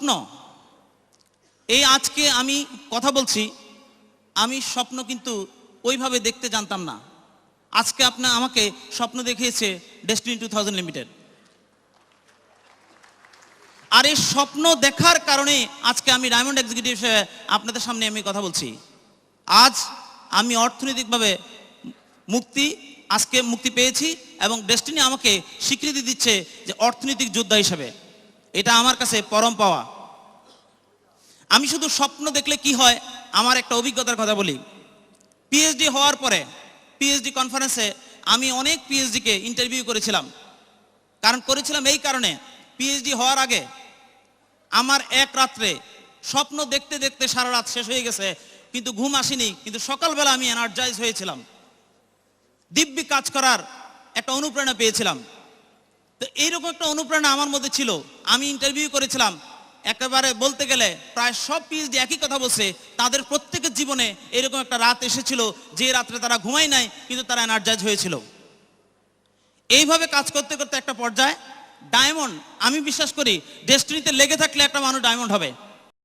স্বপ্ন। এই আজকে আমি কথা বলছি, আমি স্বপ্ন কিন্তু ওইভাবে দেখতে জানতাম না। আজকে আপনার আমাকে স্বপ্ন দেখিয়েছে ডেস্টিনি টু থাউজেন্ড লিমিটেড আর এই স্বপ্ন দেখার কারণে আজকে আমি ডায়মন্ড এক্সিকিউটিভ হিসেবে আপনাদের সামনে আমি কথা বলছি। আজ আমি অর্থনৈতিকভাবে মুক্তি, আজকে মুক্তি পেয়েছি এবং ডেস্টিনি আমাকে স্বীকৃতি দিচ্ছে যে অর্থনৈতিক যোদ্ধা হিসেবে। এটা আমার কাছে পরম পাওয়া। আমি শুধু স্বপ্ন দেখলে কি হয়, আমার একটা অভিজ্ঞতার কথা বলি। পিএইচডি হওয়ার পরে পিএইচডি কনফারেন্সে আমি অনেক পিএইচডিকে ইন্টারভিউ করেছিলাম। কারণ করেছিলাম এই কারণে পিএইচডি হওয়ার আগে আমার এক রাত্রে স্বপ্ন দেখতে দেখতে সারা রাত শেষ হয়ে গেছে, কিন্তু ঘুম আসেনি, কিন্তু সকালবেলা আমি এনার্জাইজ হয়েছিলাম। দিব্যি কাজ করার একটা অনুপ্রেরণা পেয়েছিলাম। তো এইরকম একটা অনুপ্রেরণা আমার মধ্যে ছিল। আমি ইন্টারভিউ করেছিলাম। একেবারে বলতে গেলে প্রায় সব পিএইচডি একই কথা বলছে। তাদের প্রত্যেকের জীবনে এরকম একটা রাত এসেছিল যে রাত্রে তারা ঘুমাই নাই, কিন্তু তারা এনার্জাইজ হয়েছিল। এইভাবে কাজ করতে করতে একটা পর্যায়ে ডায়মন্ড আমি বিশ্বাস করি ডেস্টিনিতে লেগে থাকলে একটা মানুষ ডায়মন্ড হবে।